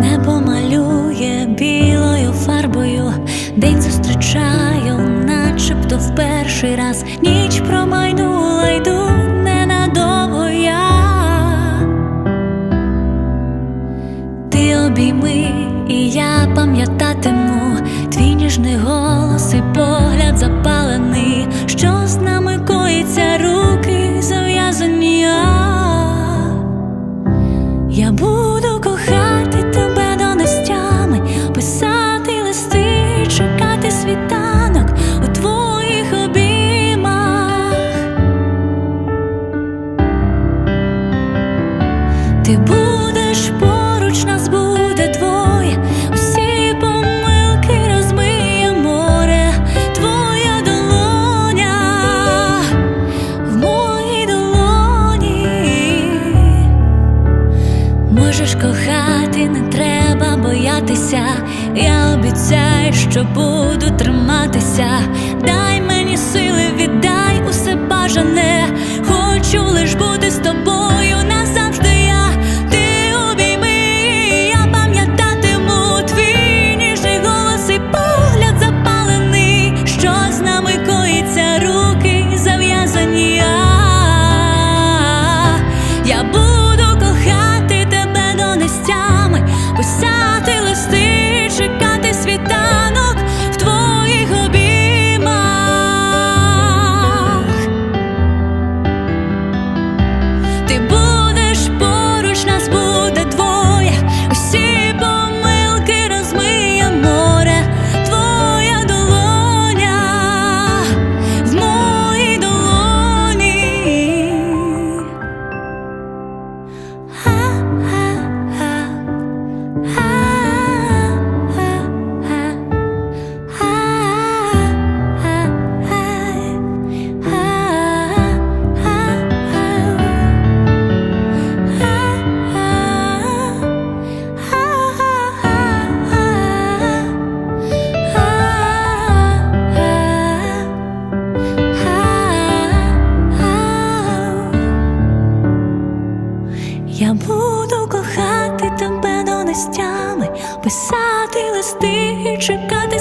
Небо малює білою фарбою, день зустрічаю, начебто в перший раз. Ніч промайнула, йду ненадовго я. Ти обійми, і я пам'ятатиму твій ніжний голос і погляд запалений, що з нами коїться, руки зав'язані. Я, я буду Ти будеш поруч, нас буде двоє, усі помилки розмиє море, твоя долоня в моїй долоні. Можеш кохати, не треба боятися. Я обіцяю, що буду триматися. Дай мені нестями, писати листи і чекати.